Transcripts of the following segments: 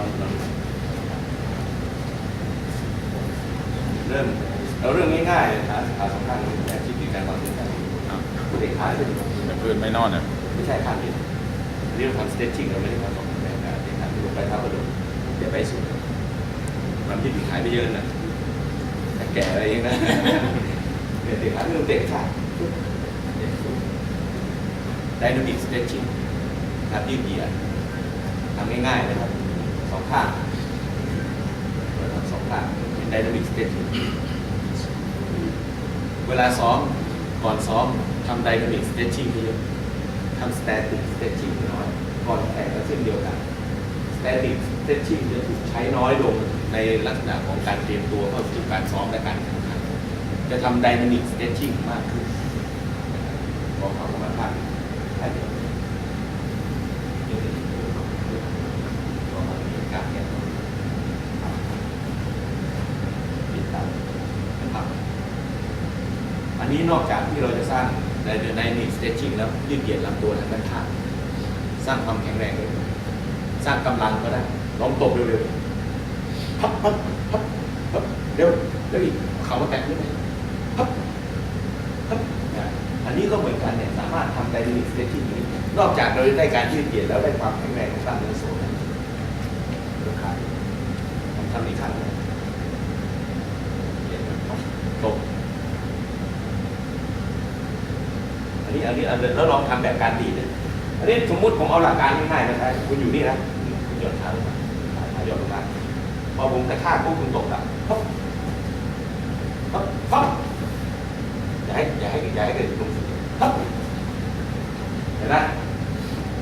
องลองเริ่มเราเริ่มง่ายๆเลยขาขาสองข้างแค่ชิดติดกันก่อนที่จะครับเด็กขาขึ้นแต่พื้นไม่นอนอะไม่ใช่ข้างเดียวเรียกทำ stretching เราไม่ได้ทำสองแบบนะเด็กขาขึ้นลงไปเท้ากระโดดอย่าไปสุดมันที่ถึงหายไปเยอะนะแต่แก่อะไรเองนะเด็กขาขึ้นลงเตะขาไดนามิก stretching ครับยืดเหยียดทำง่ายๆนะครับ สองข้างเราทำสองข้างเป็นไดนามิก stretching เวลาซ้อมก่อนซ้อมทำไดนามิก stretching เยอะทำ static stretching น้อยก่อนแข่งก็เช่นเดียวกัน static stretching จะถูกใช้น้อยลงในลักษณะของการเตรียมตัวเข้าสู่การซ้อมและการแข่งขันจะทำ dynamic stretching มากขึ้นบอกเขามาณพันแค่เดียวบอกว่ามีการแข่งขันปิดตานะครับ อั นี้นอกจากที่เราจะสร้างในใน dynamic stretching แล้วยืดเหยียดลำตัวทางด้านข้างสร้างความแข็งแรงด้วยสร้างกำลังก็ได้ลองตบเร็วๆพับพับพับพับเร็วเร็วอีกเขามาแตะนิดนึงพับพับอันนี้ก็เหมือนกันเนี่ยสามารถทำ dynamic stretching นี้นอกจากเราได้การยืดเหยียดแล้วได้ความแข็งแรงของกล้ามเนื้อโซ่แล้วยกขาลองทำอีกครั้งหนึ่งเหยียดพับตบ อันนี้อันนี้อันแล้วลองทำแบบการดีดเลยอันนี้สมมุติผมเอาหลักการง่ายๆมาใช้คุณอยู่นี่นะคุณหย่อนเท้าลงมาหย่อนลงมาพอผมกระชากปุ๊บคุณตกละปั๊บปั๊บปั๊บอย่าให้อย่าให้อย่าให้เกิดลงสุดปั๊บเห็นไหม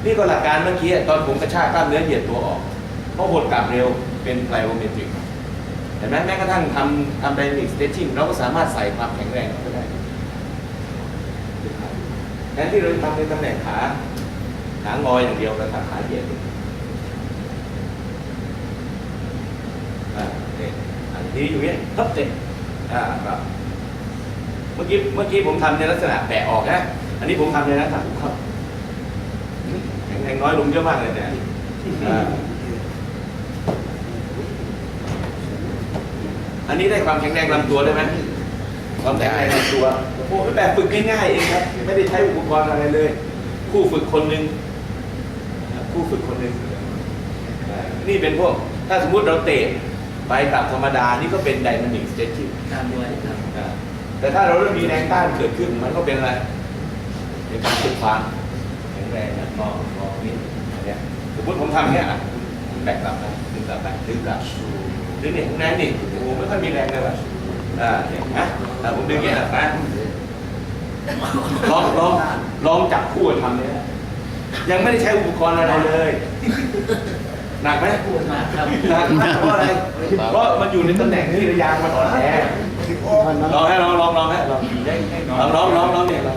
นี่ก็หลักการเมื่อกี้ตอนผมกระชากกล้ามเนื้อเหยียดตัวออกเพราะหดกลับเร็วเป็นไพลโอเมตริกเห็นไหมแม้กระทั่งทำทำไดนามิกสเตชชิ่งเราก็สามารถใส่ความแข็งแรงเข้าไปได้ นที่เราจะทำในตำแหน่งขา ขางอยอย่างเดียวเราทำขาเหยียดอ่าเนี่ยอันนี้อยู่เนี่ยทับเจ็ดอ่าครับเมื่อกี้เมื่อกี้ผมทำในลักษณะแบะออกนะ อันนี้ผมทำในลักษณะหุบเข้าแข็งน้อยลงเยอะมากเลยเนี่ยอันนี้ได้ความแข็งแรงลำตัวได้ไหม ความแข็งแรงในตัวโอ้โหแบบฝึกง่ายๆเองครับ ไม่ได้ใช้อุปกรณ์อะไรเลย คู่ฝึกคนหนึ่งคู่ฝึกคนหนึ่งอ่านี่เป็นพวก ถ้าสมมุติเราเตะไปแบบธรรมดา นี่ก็เป็นไดนามิกสเตชิ่งตามด้วยครับแต่ถ้าเราเริ่มมีแรงต้านเกิดขึ้นมันก็เป็นอะไรเป็นการฝึกความแข็งแรงนะงองอนิดอย่างเงี้ยสมมติผมทำเนี้ยอะคุณแบกกลับนะดึงกลับไปดึงกลับดึงนี่ข้างในนี่โอ้โหไม่ค่อยมีแรงเลยว่ะอ่าเนี่ยนะ อ่าผมดึงเงี้ยอะไปลองลองลองจับคู่ทำเนี่ยยังไม่ได้ใช้อุปกรณ์อะไรเลยหนักไหมพูดมากครับหนักมากเพราะอะไรเพราะมันอยู่ในตำแหน่งที่ระยางมันอ่อนแอลองให้ลองลองลองให้ลองลองลองลองลองเนี่ยลอง